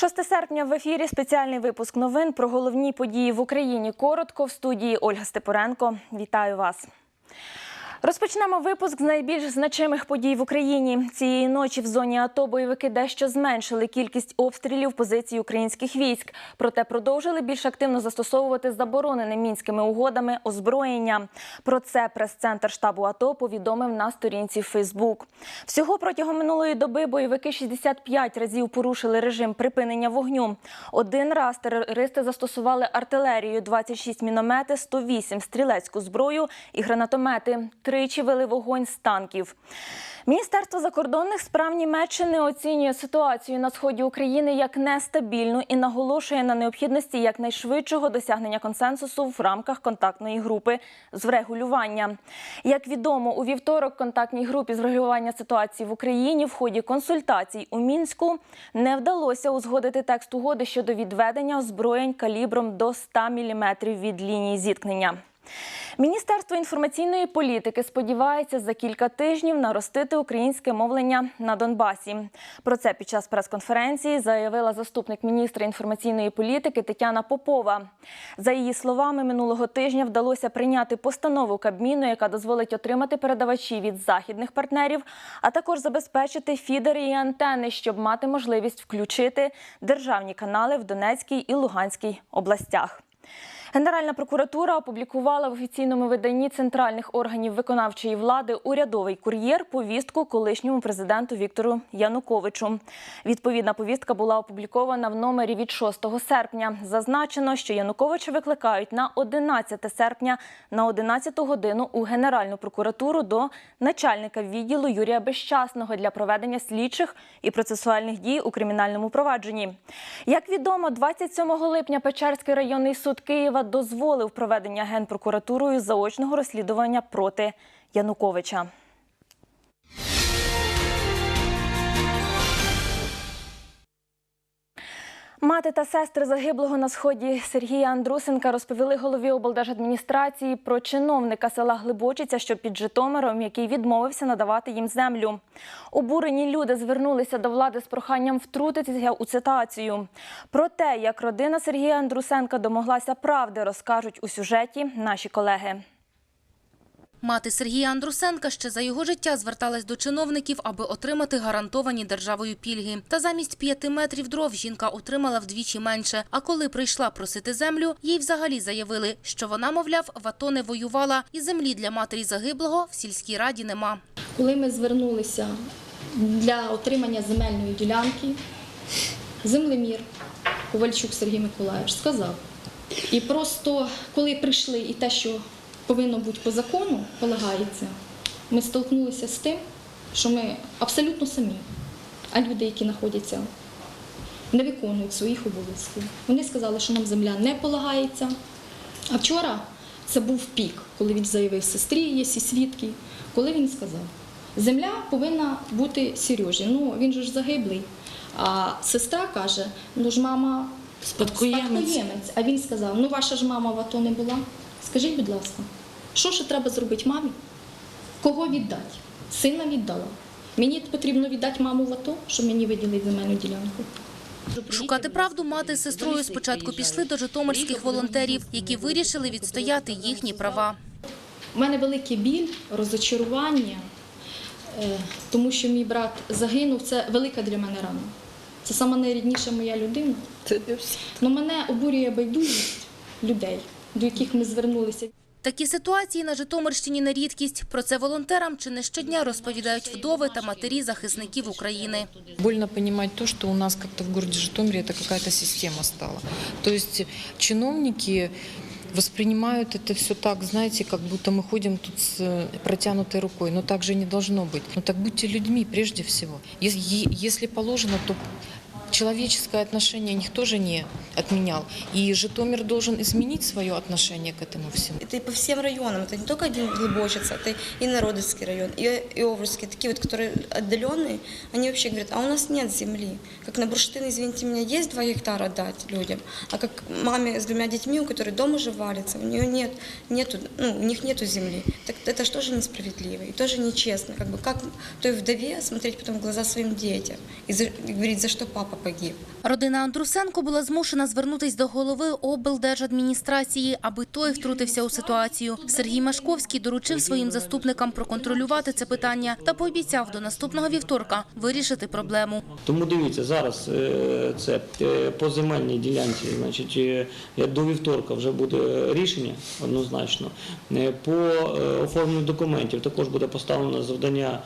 6 серпня в ефірі спеціальний випуск новин про головні події в Україні. Коротко в студії Ольга Степоренко. Вітаю вас. Розпочнемо випуск з найбільш значимих подій в Україні. Цієї ночі в зоні АТО бойовики дещо зменшили кількість обстрілів позицій українських військ, проте продовжили більш активно застосовувати заборонене мінськими угодами озброєння. Про це прес-центр штабу АТО повідомив на сторінці Фейсбук. Всього протягом минулої доби бойовики 65 разів порушили режим припинення вогню. Один раз терористи застосували артилерію, 26 міномети, 108 стрілецьку зброю і гранатомети. Тричі вели вогонь з танків. Міністерство закордонних справ Німеччини оцінює ситуацію на сході України як нестабільну і наголошує на необхідності якнайшвидшого досягнення консенсусу в рамках контактної групи з врегулювання. Як відомо, у вівторок контактній групі з врегулювання ситуації в Україні в ході консультацій у мінську не вдалося узгодити текст угоди щодо відведення озброєнь калібром до 100 мм від лінії зіткнення. Міністерство інформаційної політики сподівається за кілька тижнів наростити українське мовлення на Донбасі. Про це під час прес-конференції заявила заступник міністра інформаційної політики Тетяна Попова. За її словами, минулого тижня вдалося прийняти постанову Кабміну, яка дозволить отримати передавачі від західних партнерів, а також забезпечити фідери і антени, щоб мати можливість включити державні канали в Донецькій і Луганській областях. Генеральна прокуратура опублікувала в офіційному виданні центральних органів виконавчої влади урядовий кур'єр повістку колишньому президенту Віктору Януковичу. Відповідна повістка була опублікована в номері від 6 серпня. Зазначено, що Януковича викликають на 11 серпня на 11 годину у Генеральну прокуратуру до начальника відділу Юрія Безчасного для проведення слідчих і процесуальних дій у кримінальному провадженні. Як відомо, 27 липня Печерський районний суд Києва дозволив проведення генпрокуратурою заочного розслідування проти Януковича. Мати та сестри загиблого на сході Сергія Андрусенка розповіли голові облдержадміністрації про чиновника села Глибочиця, що під Житомиром, який відмовився надавати їм землю. Обурені люди звернулися до влади з проханням втрутитися у ситуацію. Про те, як родина Сергія Андрусенка домоглася правди, розкажуть у сюжеті наші колеги. Мати Сергія Андрусенка ще за його життя зверталась до чиновників, аби отримати гарантовані державою пільги. Та замість п'яти метрів дров жінка отримала вдвічі менше. А коли прийшла просити землю, їй взагалі заявили, що вона, мовляв, в АТО не воювала, і землі для матері загиблого в сільській раді нема. Коли ми звернулися для отримання земельної ділянки, землемір Ковальчук Сергій Миколаївич сказав. І просто коли прийшли і те, що повинно бути по закону, полагається, ми столкнулися з тим, що ми абсолютно самі, а люди, які знаходяться, не виконують своїх обов'язків. Вони сказали, що нам земля не полагається. А вчора це був пік, коли він заявив сестрі, є всі свідки, коли він сказав, земля повинна бути Сережі. Ну він же ж загиблий. А сестра каже: ну ж мама спадкоємець. А він сказав: ну ваша ж мама в АТО не була. Скажіть, будь ласка, що ще треба зробити мамі? Кого віддати? Сина віддала. Мені потрібно віддати маму в АТО, щоб мені виділити земельну ділянку. Шукати правду мати з сестрою спочатку пішли до житомирських волонтерів, які вирішили відстояти їхні права. У мене великий біль, розочарування, е, тому що мій брат загинув. Це велика для мене рана. Це сама найрідніша моя людина. Ну, мене обурює байдужість людей, до яких ми звернулися. Такі ситуації на Житомирщині не рідкість. Про це волонтерам чи не щодня розповідають вдови та матері захисників України. Больно понимать то, что у нас как-то в городе Житомире это какая-то система стала. То есть чиновники воспринимают это все так, знаете, как будто мы ходим тут с э, протянутой рукой. Но так же не должно быть. Ну так будьте людьми прежде всего. Ес- е- Если положено, то человеческое отношение никто же не отменял. И Житомир должен изменить свое отношение к этому всему. Это и по всем районам, это не только один Глубочица, это и Народовский район, и, Овруцкий, такие вот, которые отдаленные, они вообще говорят, а у нас нет земли. Как на бурштин, извините меня, есть 2 гектара дать людям, а как маме с двумя детьми, у которой дом уже валится, у нее нет, нету, ну, у них нету земли. Так это же тоже несправедливо и тоже нечестно. Как бы как той вдове смотреть потом в глаза своим детям и, за- и говорить, за что папа погиб. Родина Андрусенко була змушена звернутись до голови облдержадміністрації, аби той втрутився у ситуацію. Сергій Машковський доручив своїм заступникам проконтролювати це питання та пообіцяв до наступного вівторка вирішити проблему. Тому дивіться, зараз е, це е, по земельній ділянці, значить, е, до вівторка вже буде рішення однозначно. По оформленню документів також буде поставлено завдання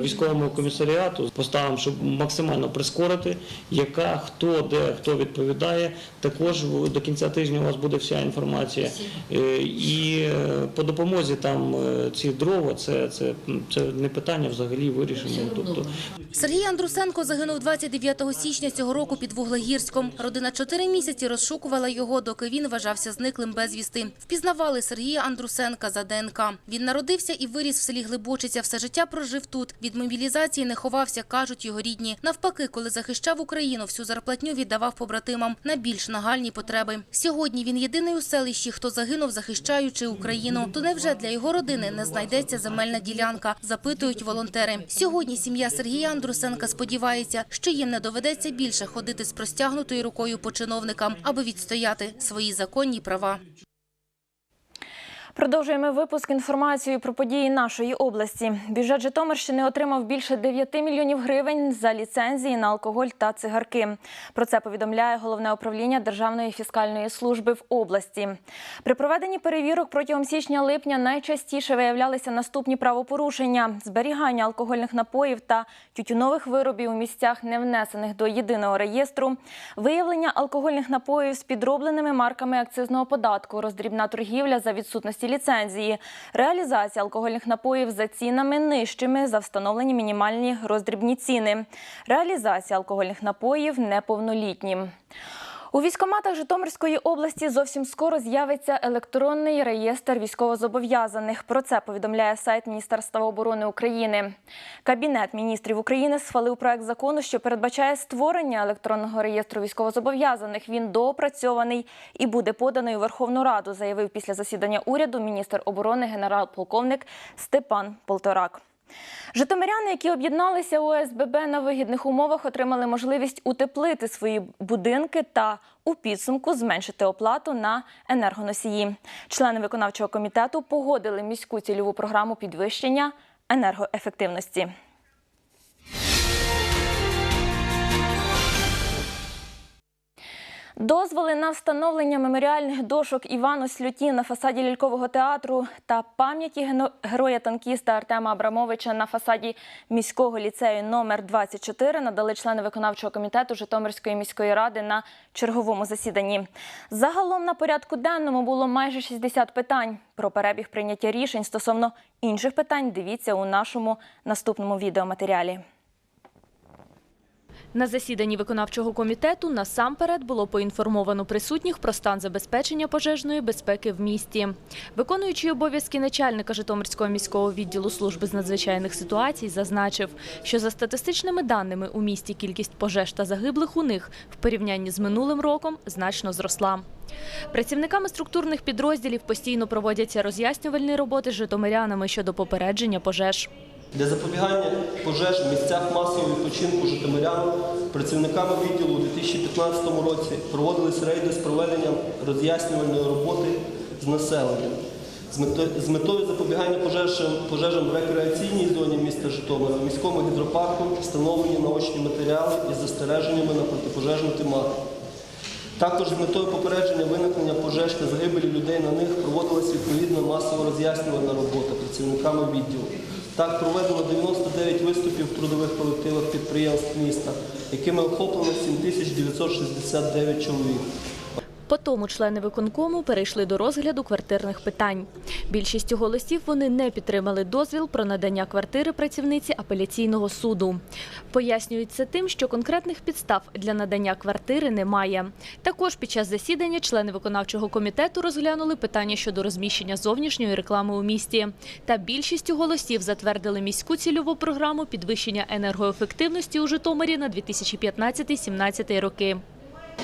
військовому комісаріату. Поставимо, щоб максимально прискорити, яка, хто, де, хто відповідає. Також до кінця тижня у вас буде вся інформація. Е, І е, по допомозі там е, ці дрова, це, це, це не питання взагалі вирішено. Тобто, Сергій Андрусенко загинув 29 січня цього року під Вуглегірськом. Родина чотири місяці розшукувала його, доки він вважався зниклим безвісти. Впізнавали Сергія Андрусенка за ДНК. Він народився і виріс в селі Глибочиця. Все життя прожив тут. Від мобілізації не ховався, кажуть його рідні. Навпаки, коли захищав Україну, всю зарплатню віддавав побратимам на більш нагальні потреби. Сьогодні він єдиний у селищі, хто загинув, захищаючи Україну. То невже для його родини не знайдеться земельна ділянка? Запитують волонтери. Сьогодні сім'я Сергія Андрусенка сподівається, що їм не доведеться більше ходити з простягнутою рукою по чиновникам, аби відстояти свої законні права. Продовжуємо випуск інформацією про події нашої області. Бюджет Житомирщини отримав більше 9 мільйонів гривень за ліцензії на алкоголь та цигарки. Про це повідомляє головне управління Державної фіскальної служби в області. При проведенні перевірок протягом січня-липня найчастіше виявлялися наступні правопорушення: зберігання алкогольних напоїв та тютюнових виробів у місцях, не внесених до єдиного реєстру, виявлення алкогольних напоїв з підробленими марками акцизного податку, роздрібна торгівля за відсутності ліцензії, реалізація алкогольних напоїв за цінами нижчими за встановлені мінімальні роздрібні ціни, реалізація алкогольних напоїв неповнолітнім. У військоматах Житомирської області зовсім скоро з'явиться електронний реєстр військовозобов'язаних. Про це повідомляє сайт Міністерства оборони України. Кабінет міністрів України схвалив проект закону, що передбачає створення електронного реєстру військовозобов'язаних. Він доопрацьований і буде поданий у Верховну Раду, заявив після засідання уряду міністр оборони генерал-полковник Степан Полторак. Житомиряни, які об'єдналися у ОСББ на вигідних умовах, отримали можливість утеплити свої будинки та у підсумку зменшити оплату на енергоносії. Члени виконавчого комітету погодили міську цільову програму підвищення енергоефективності. Дозволи на встановлення меморіальних дошок Івану Слюті на фасаді лялькового театру та пам'яті гено- героя-танкіста Артема Абрамовича на фасаді міського ліцею номер 24 надали члени виконавчого комітету Житомирської міської ради на черговому засіданні. Загалом на порядку денному було майже 60 питань. Про перебіг прийняття рішень стосовно інших питань дивіться у нашому наступному відеоматеріалі. На засіданні виконавчого комітету насамперед було поінформовано присутніх про стан забезпечення пожежної безпеки в місті. Виконуючий обов'язки начальника Житомирського міського відділу служби з надзвичайних ситуацій зазначив, що за статистичними даними у місті кількість пожеж та загиблих у них в порівнянні з минулим роком значно зросла. Працівниками структурних підрозділів постійно проводяться роз'яснювальні роботи з житомирянами щодо попередження пожеж. Для запобігання пожеж в місцях масового відпочинку житомирян працівниками відділу у 2015 році проводились рейди з проведенням роз'яснювальної роботи з населенням. З метою, запобігання пожежам, в рекреаційній зоні міста Житомира, в міському гідропарку встановлені наочні матеріали із застереженнями на протипожежну тематику. Також з метою попередження виникнення пожеж та загибелі людей на них проводилась відповідна масова роз'яснювальна робота працівниками відділу. Так проведено 99 виступів в трудових колективах підприємств міста, якими охоплено 7969 чоловік. По члени виконкому перейшли до розгляду квартирних питань. Більшістю голосів вони не підтримали дозвіл про надання квартири працівниці апеляційного суду. Пояснюють це тим, що конкретних підстав для надання квартири немає. Також під час засідання члени виконавчого комітету розглянули питання щодо розміщення зовнішньої реклами у місті. Та більшістю голосів затвердили міську цільову програму підвищення енергоефективності у Житомирі на 2015-2017 роки.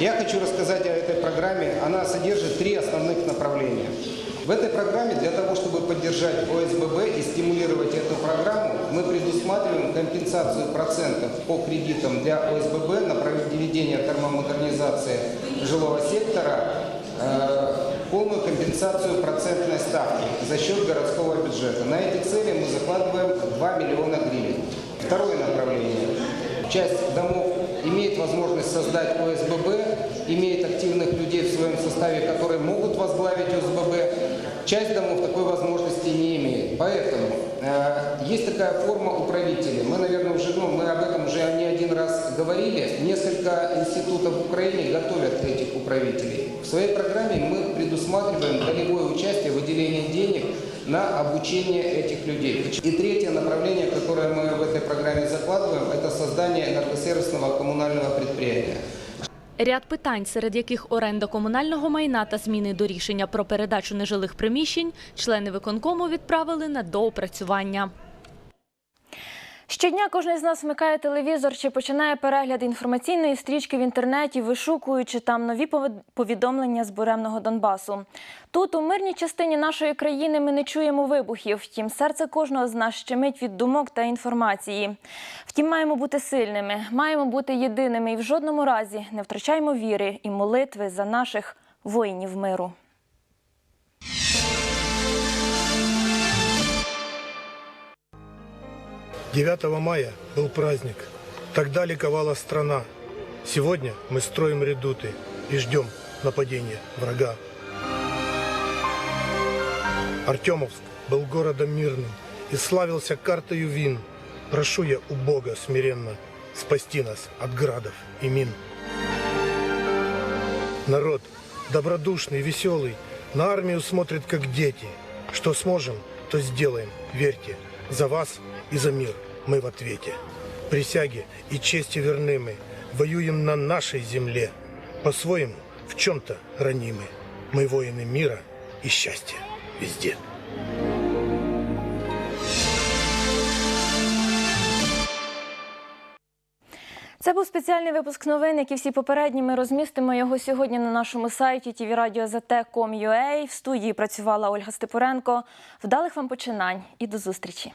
Я хочу рассказать о этой программе. Она содержит три основных направления. В этой программе для того, чтобы поддержать ОСББ и стимулировать эту программу, мы предусматриваем компенсацию процентов по кредитам для ОСББ на проведение термомодернизации жилого сектора, э, полную компенсацию процентной ставки за счет городского бюджета. На эти цели мы закладываем 2 миллиона гривен. Второе направление. Часть домов возможность создать ОСББ, имеет активных людей в своем составе, которые могут возглавить ОСББ. Часть домов такой возможности не имеет. Поэтому э, есть такая форма управителей. Мы, наверное, уже, ну, мы об этом уже не один раз говорили. Несколько институтов в Украине готовят этих управителей. В своей программе мы предусматриваем долевое участие, выделение денег на обучение этих людей. И третье направление, которое мы в этой программе закладываем, это создание энергосервисного коммунального предприятия. Ряд питань, серед яких оренда комунального майна та зміни до рішення про передачу нежилих приміщень, члени виконкому відправили на доопрацювання. Щодня кожен з нас вмикає телевізор чи починає перегляд інформаційної стрічки в інтернеті, вишукуючи там нові повід- повідомлення з буремного Донбасу. Тут, у мирній частині нашої країни, ми не чуємо вибухів. Втім, серце кожного з нас щемить від думок та інформації. Втім, маємо бути сильними, маємо бути єдиними і в жодному разі не втрачаємо віри і молитви за наших воїнів миру. Девятого мая был праздник. Тогда ликовала страна. Сегодня мы строим редуты и ждем нападения врага. Артемовск был городом мирным и славился картою вин. Прошу я у Бога смиренно спасти нас от градов и мин. Народ добродушный, веселый, на армию смотрит как дети. Что сможем, то сделаем, верьте. За вас и за мир мы в ответе. Присяге и чести верны мы, воюем на нашей земле. По-своему, в чем-то ранимы. Мы воины мира и счастья везде. Спеціальний випуск новин, як і всі попередні. Ми розмістимо його сьогодні на нашому сайті tvradio.zt.com.ua. В студії працювала Ольга Степуренко. Вдалих вам починань і до зустрічі.